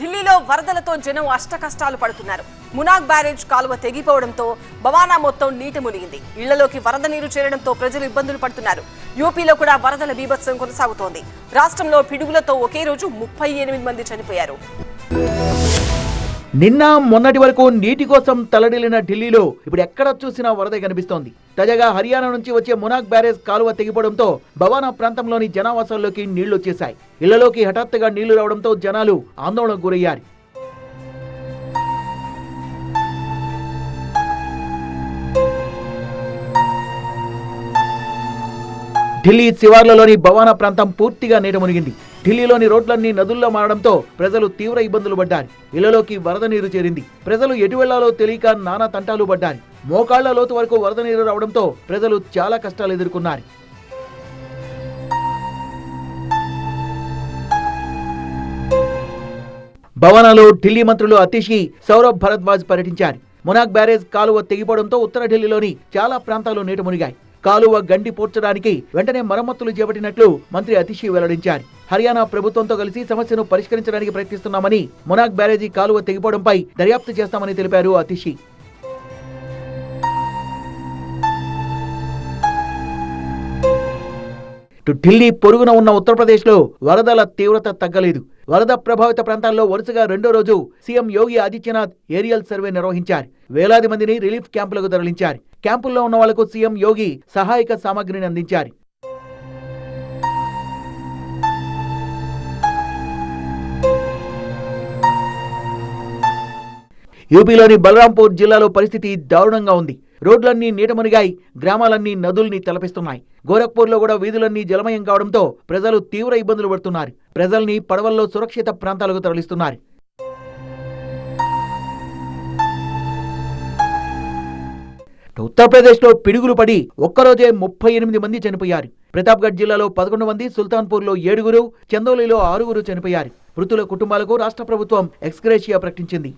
ఢిల్లీలో వరదలతో జనం అష్ట కష్టాలు పడుతున్నారు. మునాగ్ బ్యారేజ్ కాలువ తెగిపోవడంతో భవానా మొత్తం నీట మునిగింది. ఇళ్ళలోకి వరద నీరు చేరడంతో ప్రజలు ఇబ్బందులు పడుతున్నారు. యూపీలో కూడా వరదల బీభత్సం కొనసాగుతోంది. రాష్ట్రంలో పిడుగులతో ఒకే రోజు ముప్పై ఎనిమిది మంది చనిపోయారు. నిన్న మొన్నటి వరకు నీటి కోసం తలడిల్లిన ఢిల్లీలో ఇప్పుడు ఎక్కడ చూసినా వరద కనిపిస్తోంది. తాజాగా హర్యానా నుంచి వచ్చే మునాక్ బ్యారేజ్ కాలువ తెగిపోవడంతో భవానా ప్రాంతంలోని జనావాసాల్లోకి నీళ్ళు వచ్చేశాయి ఇళ్ళలోకి హఠాత్తుగా నీళ్ళు రావడంతో జనాలు ఆందోళనకు గురయ్యారు. ఢిల్లీ శివార్లలోని భవానా ప్రాంతం పూర్తిగా నీట మునిగింది ఢిల్లీలోని రోడ్లన్నీ నదుల్లో మారడంతో ప్రజలు తీవ్ర ఇబ్బందులు పడ్డారు. ఇళ్ళలోకి వరద నీరు చేరింది. ప్రజలు ఎటు వెళ్ళాలో తెలియక నానా తంటాలు పడ్డారు. మోకాళ్ళ లోతు వరకు వరద నీరు రావడంతో ప్రజలు చాలా కష్టాలు ఎదుర్కొన్నారు. భవనాలు ఢిల్లీ మంత్రులు అతిషి సౌరభ్ భరద్వాజ్ పర్యటించారు. మునాగ్ బ్యారేజ్ కాలువ తెగిపోవడంతో ఉత్తర ఢిల్లీలోని చాలా ప్రాంతాలు నీట మునిగాయి. కాలువ గండి పోర్చడానికి వెంటనే మరమ్మతులు చేపట్టినట్లు మంత్రి అతిషి వెల్లడించారు. హర్యానా ప్రభుత్వంతో కలిసి సమస్యను పరిష్కరించడానికి ప్రయత్నిస్తున్నామని మునాగ్ బ్యారేజీ కాలువ తెగిపోవడంపై దర్యాప్తు చేస్తామని తెలిపారు అతిషి ఢిల్లీ పొరుగున ఉన్న ఉత్తరప్రదేశ్లో వరదల తీవ్రత తగ్గలేదు. వరద ప్రభావిత ప్రాంతాల్లో వరుసగా రెండో రోజు CM Yogi Adityanath aerial survey నిర్వహించారు. వేలాది మందిని రిలీఫ్ క్యాంపులకు తరలించారు. క్యాంపుల్లో ఉన్న వాళ్ళకు సీఎం యోగి సహాయక సామగ్రిని అందించారు. యూపీలోని బలరాంపూర్ జిల్లాలో పరిస్థితి దారుణంగా ఉంది. రోడ్లన్నీ నీటమునిగాయి గ్రామాలన్నీ నదుల్ని తలపిస్తున్నాయి. గోరఖ్పూర్లో కూడా వీధులన్నీ జలమయం కావడంతో ప్రజలు తీవ్ర ఇబ్బందులు పడుతున్నారు. ప్రజల్ని పడవల్లో సురక్షిత ప్రాంతాలకు తరలిస్తున్నారు. ఉత్తరప్రదేశ్లో పిడుగులు పడి ఒక్కరోజే ముప్పై ఎనిమిది మంది చనిపోయారు. ప్రతాప్గఢ్ జిల్లాలో పదకొండు మంది సుల్తాన్పూర్లో ఏడుగురు చందోలిలో ఆరుగురు చనిపోయారు. మృతుల కుటుంబాలకు రాష్ట్ర ప్రభుత్వం ఎక్స్గ్రేషియా ప్రకటించింది.